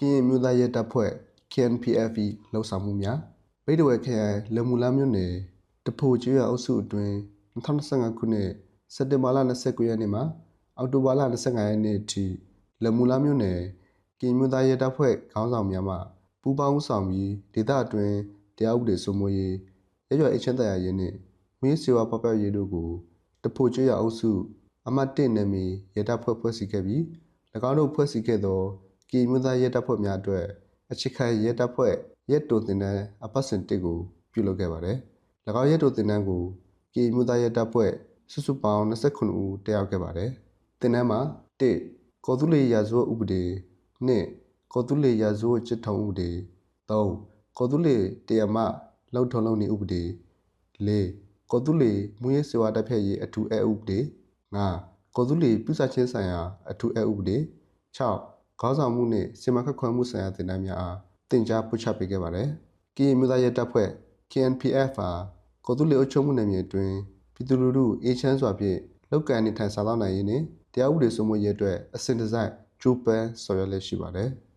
ကရင်မျိုးသားရဲတပ်ဖွဲ့ KNPFE လှုပ်ဆောင်မှုများဗိတ်တဝဲခရိုင်လမူလာမြို့နယ်တဖိုကျွရအုပ်စုအတွင်း2025ခုနှစ်စက်တင်ဘာလ29ရက်နေ့မှအောက်တိုဘာလ25ရက်နေ့အထိလမူလာမြို့နယ်ကရင်မျိုးသားရဲတပ်ဖွဲ့ခေါင်းဆောင်များမှပူးပေါင်းဦးဆောင်ပြီးဒေသအတွင်းတရားဥပဒေစိုးမိုးရေးရရွယ်အချင်းတရားရေးနှင့်မင်းစေဝါပပရေးတို့ကိုတဖိုကျွရအုပ်စုအမတ်1နယ်မြေရဲတပ်ဖွဲ့ဖွဲ့စည်းခဲ့ပြီး၎င်းတို့ဖွဲ့စည်းခဲ့သော ကီမျိုးသားရဲတပ်ဖွဲ့များအတွက်အချစ်ခံရဲတပ်ဖွဲ့ရဲတိုတင်တန်းအပတ်စဉ်တစ်ကိုပြုလုပ်ခဲ့ပါတယ်။၎င်းရဲတိုတင်တန်းကိုကီမျိုးသားရဲတပ်ဖွဲ့စုစုပေါင်း29ဦးတက်ရောက်ခဲ့ပါတယ်။တင်တန်းမှာ1ကော်တူလီရာဇဝတ်ဥပဒေ2ကော်တူလီရာဇဝတ်ချစ်ထုံဥပဒေ3ကော်တူလီတရားမလောက်ထုံလုံးနေဥပဒေ4ကော်တူလီမူရေးစေဝါတပ်ဖြတ်ရေးအထူးအဥပဒေ5ကော်တူလီပြုစာချင်းဆိုင်ရာအထူးအဥပဒေ6 ခေါင်းဆောင်မှုနှင့်စီမံခန့်ခွဲမှုဆိုင်ရာတင်ဒဏ်များအားတင် जा ပို့ချပေးခဲ့ပါတယ်။ကရင်မျိုးသားရဲတပ်ဖွဲ့ KNPF ဟာကော်တူလီအုပ်ချုပ်မှုနယ်မြေအတွင်းပြည်သူလူထုအေးချမ်းစွာဖြင့်လောက်ကန်နေထိုင်စားသောက်နိုင်ရေးနှင့်တရားဥပဒေစိုးမိုးရေးအတွက်အစဉ်တစိုက်ကြိုးပမ်းဆောင်ရွက်လျက်ရှိပါတယ်။